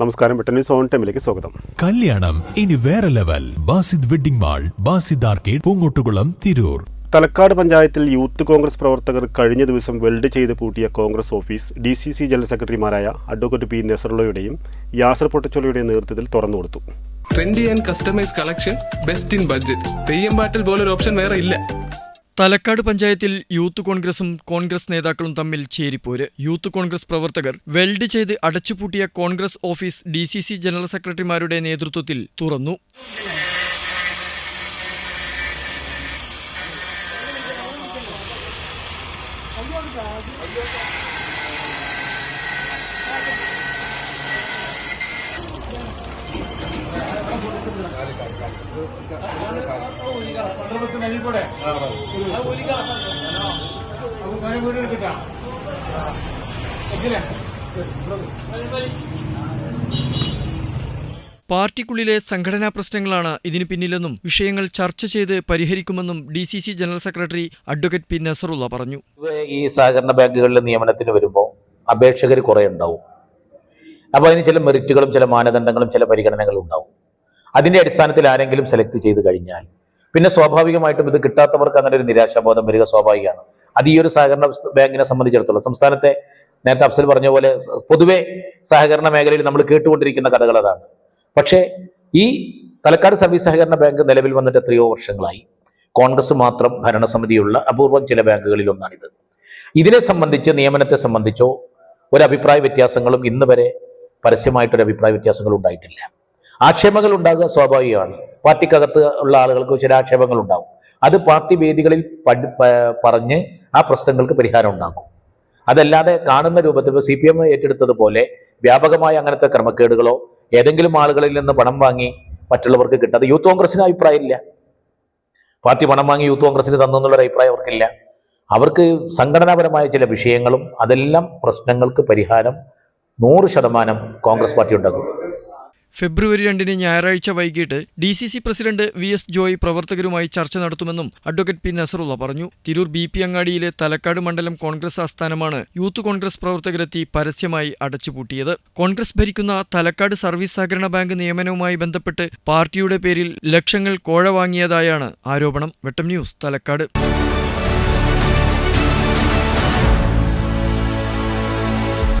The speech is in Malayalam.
നമസ്കാരം ന്യൂസ് ഓൺ ടൈമിലേക്ക് സ്വാഗതം. കല്യാണം ഇനി വേറെ level. Basid wedding mall Basid arcade Poongottukulam Tirur. Thalakkad പഞ്ചായത്തിൽ യൂത്ത് കോൺഗ്രസ് പ്രവർത്തകർ കഴിഞ്ഞ ദിവസം വെൽഡ് ചെയ്ത് പൂട്ടിയ Congress office D C C general സെക്രട്ടറിമാരായ അഡ്വക്കേറ്റ് പി നെസറുള്ളയുടെയും യാസർ പൊട്ടച്ചോളയുടെയും നേതൃത്വത്തിൽ തുറന്നുകൊടുത്തു trendy and customise collection best in budget theyyam പാട്ടിൽ പോലൊരു ഓപ്ഷൻ വേറെ ഇല്ല. തലക്കാട് പഞ്ചായത്തിൽ യൂത്ത് കോൺഗ്രസും കോൺഗ്രസ് നേതാക്കളും തമ്മിൽ ചേരിപ്പോര്. യൂത്ത് കോൺഗ്രസ് പ്രവർത്തകർ വെൽഡ് ചെയ്ത് അടച്ചുപൂട്ടിയ Congress office D C C general സെക്രട്ടറിമാരുടെ നേതൃത്വത്തിൽ തുറന്നു. പാർട്ടിക്കുള്ളിലെ സംഘടനാ പ്രശ്നങ്ങളാണ് ഇതിന് പിന്നിലെന്നും വിഷയങ്ങൾ ചർച്ച ചെയ്ത് പരിഹരിക്കുമെന്നും D C C general secretary advocate P Nasarulla പറഞ്ഞു. ഈ സഹകരണ ബാങ്കുകളിലെ നിയമനത്തിന് വരുമ്പോൾ അപേക്ഷകർ കുറേ ഉണ്ടാവും. അപ്പോൾ അതിന് ചില മെറിറ്റുകളും ചില മാനദണ്ഡങ്ങളും ചില പരിഗണനകളും ഉണ്ടാവും. അതിന്റെ അടിസ്ഥാനത്തിൽ ആരെങ്കിലും സെലക്ട് ചെയ്ത് കഴിഞ്ഞാൽ. പിന്നെ സ്വാഭാവികമായിട്ടും ഇത് കിട്ടാത്തവർക്ക് അങ്ങനെ ഒരു നിരാശാബോധം വരിക സ്വാഭാവികമാണ്. അത് ഈ ഒരു സഹകരണ ബാങ്കിനെ സംബന്ധിച്ചിടത്തോളം സംസ്ഥാനത്തെ നേരത്തെ അഫ്സൽ പറഞ്ഞ പോലെ പൊതുവെ സഹകരണ മേഖലയിൽ നമ്മൾ കേട്ടുകൊണ്ടിരിക്കുന്ന കഥകൾ അതാണ്. പക്ഷേ ഈ തലക്കാട് സർവീസ് സഹകരണ ബാങ്ക് നിലവിൽ വന്നിട്ട് എത്രയോ വർഷങ്ങളായി. കോൺഗ്രസ് മാത്രം ഭരണസമിതിയുള്ള അപൂർവം ചില ബാങ്കുകളിൽ ഒന്നാണിത്. ഇതിനെ സംബന്ധിച്ച് നിയമനത്തെ സംബന്ധിച്ചോ ഒരു അഭിപ്രായ വ്യത്യാസങ്ങളും ഇന്ന് വരെ പരസ്യമായിട്ടൊരു അഭിപ്രായ വ്യത്യാസങ്ങളും ഉണ്ടായിട്ടില്ല. ആക്ഷേപങ്ങൾ ഉണ്ടാകുക സ്വാഭാവികമാണ്. പാർട്ടിക്കകത്ത് ഉള്ള ആളുകൾക്ക് ചില ആക്ഷേപങ്ങൾ ഉണ്ടാകും. അത് പാർട്ടി വേദികളിൽ പറഞ്ഞ് ആ പ്രശ്നങ്ങൾക്ക് പരിഹാരം ഉണ്ടാക്കും. അതല്ലാതെ കാണുന്ന രൂപത്തിൽ സി പി എം ഏറ്റെടുത്തതുപോലെ വ്യാപകമായ അങ്ങനത്തെ ക്രമക്കേടുകളോ ഏതെങ്കിലും ആളുകളിൽ നിന്ന് പണം വാങ്ങി മറ്റുള്ളവർക്ക് കിട്ടാതെ യൂത്ത് കോൺഗ്രസിന് അഭിപ്രായമില്ല. പാർട്ടി പണം വാങ്ങി യൂത്ത് കോൺഗ്രസിന് തന്നു എന്നുള്ളൊരു അഭിപ്രായം അവർക്കില്ല. അവർക്ക് സംഘടനാപരമായ ചില വിഷയങ്ങളും അതെല്ലാം പ്രശ്നങ്ങൾക്ക് പരിഹാരം നൂറ് ശതമാനം കോൺഗ്രസ് പാർട്ടി ഉണ്ടാക്കും. ഫെബ്രുവരി രണ്ടിന് ഞായറാഴ്ച വൈകിട്ട് D C C president V S Joy പ്രവർത്തകരുമായി ചർച്ച നടത്തുമെന്നും അഡ്വക്കേറ്റ് പി നസറുള്ള പറഞ്ഞു. തിരൂർ ബി പി അങ്ങാടിയിലെ തലക്കാട് മണ്ഡലം കോൺഗ്രസ് ആസ്ഥാനമാണ് യൂത്ത് കോൺഗ്രസ് പ്രവർത്തകരെത്തി പരസ്യമായി അടച്ചുപൂട്ടിയത്. കോൺഗ്രസ് ഭരിക്കുന്ന തലക്കാട് സർവീസ് സഹകരണ ബാങ്ക് നിയമനവുമായി ബന്ധപ്പെട്ട് പാർട്ടിയുടെ പേരിൽ ലക്ഷങ്ങൾ കോഴ വാങ്ങിയതായാണ് ആരോപണം. വെട്ടം ന്യൂസ് തലക്കാട്.